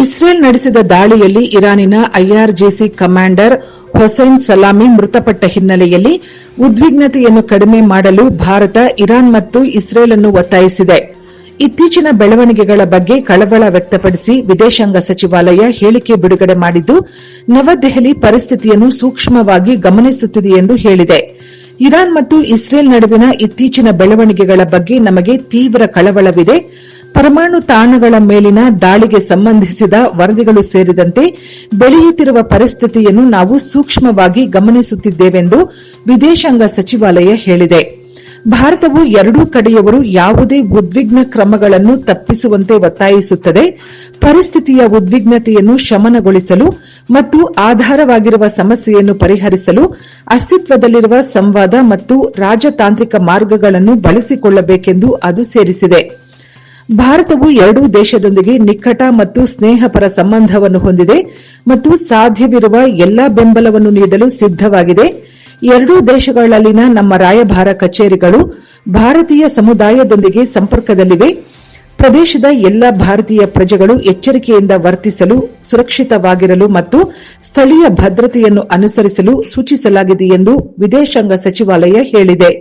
Israel ನಡೆಸಿದ ದಾಳಿಯಲ್ಲಿ ಇರಾನಿನ IRGC commander Hussain ಸಲಾಮಿ ಮೃತಪಟ್ಟ ಹಿನ್ನೆಲೆಯಲ್ಲಿ ಉದ್ವಿಗ್ನತೆಯನ್ನು ಕಡಿಮೆ ಮಾಡಲು ಭಾರತ, ಇರಾನ್ ಮತ್ತು ಇಸ್ರೇಲ್ ಅನ್ನು ಒತ್ತಾಯಿಸಿದೆ. ಇತ್ತೀಚಿನ ಬೆಳವಣಿಗೆಗಳ ಬಗ್ಗೆ ಕಳವಳ ವ್ಯಕ್ತಪಡಿಸಿ ವಿದೇಶಾಂಗ ಸಚಿವಾಲಯ ಹೇಳಿಕೆ ಬಿಡುಗಡೆ ಮಾಡಿದ್ದು, ನವದೆಹಲಿ ಪರಿಸ್ಥಿತಿಯನ್ನು ಸೂಕ್ಷ್ಮವಾಗಿ ಗಮನಿಸುತ್ತಿದೆ ಎಂದು ಹೇಳಿದೆ. ಇರಾನ್ ಮತ್ತು ಇಸ್ರೇಲ್ ನಡುವಿನ ಇತ್ತೀಚಿನ ಬೆಳವಣಿಗೆಗಳ ಬಗ್ಗೆ ನಮಗೆ ತೀವ್ರ ಕಳವಳವಿದೆ. ಪರಮಾಣು ತಾಣಗಳ ಮೇಲಿನ ದಾಳಿಗೆ ಸಂಬಂಧಿಸಿದ ವರದಿಗಳು ಸೇರಿದಂತೆ ಬೆಳೆಯುತ್ತಿರುವ ಪರಿಸ್ಥಿತಿಯನ್ನು ನಾವು ಸೂಕ್ಷ್ಮವಾಗಿ ಗಮನಿಸುತ್ತಿದ್ದೇವೆಂದು ವಿದೇಶಾಂಗ ಸಚಿವಾಲಯ ಹೇಳಿದೆ. ಭಾರತವು ಎರಡೂ ಕಡೆಯವರು ಯಾವುದೇ ಉದ್ವಿಗ್ನ ಕ್ರಮಗಳನ್ನು ತಪ್ಪಿಸುವಂತೆ ಒತ್ತಾಯಿಸುತ್ತದೆ. ಪರಿಸ್ಥಿತಿಯ ಉದ್ವಿಗ್ನತೆಯನ್ನು ಶಮನಗೊಳಿಸಲು ಮತ್ತು ಆಧಾರವಾಗಿರುವ ಸಮಸ್ಯೆಯನ್ನು ಪರಿಹರಿಸಲು ಅಸ್ತಿತ್ವದಲ್ಲಿರುವ ಸಂವಾದ ಮತ್ತು ರಾಜತಾಂತ್ರಿಕ ಮಾರ್ಗಗಳನ್ನು ಬಳಸಿಕೊಳ್ಳಬೇಕೆಂದು ಅದು ಸೇರಿಸಿದೆ. ಭಾರತವು ಎರಡೂ ದೇಶದೊಂದಿಗೆ ನಿಕಟ ಮತ್ತು ಸ್ನೇಹಪರ ಸಂಬಂಧವನ್ನು ಹೊಂದಿದೆ ಮತ್ತು ಸಾಧ್ಯವಿರುವ ಎಲ್ಲಾ ಬೆಂಬಲವನ್ನು ನೀಡಲು ಸಿದ್ದವಾಗಿದೆ ಎರಡೂ ದೇಶಗಳಲ್ಲಿನ ನಮ್ಮ ರಾಯಭಾರ ಕಚೇರಿಗಳು ಭಾರತೀಯ ಸಮುದಾಯದೊಂದಿಗೆ ಸಂಪರ್ಕದಲ್ಲಿವೆ. ಪ್ರದೇಶದ ಎಲ್ಲ ಭಾರತೀಯ ಪ್ರಜೆಗಳು ಎಚ್ಚರಿಕೆಯಿಂದ ವರ್ತಿಸಲು, ಸುರಕ್ಷಿತವಾಗಿರಲು ಮತ್ತು ಸ್ಥಳೀಯ ಭದ್ರತೆಯನ್ನು ಅನುಸರಿಸಲು ಸೂಚಿಸಲಾಗಿದೆ ಎಂದು ವಿದೇಶಾಂಗ ಸಚಿವಾಲಯ ಹೇಳಿದೆ.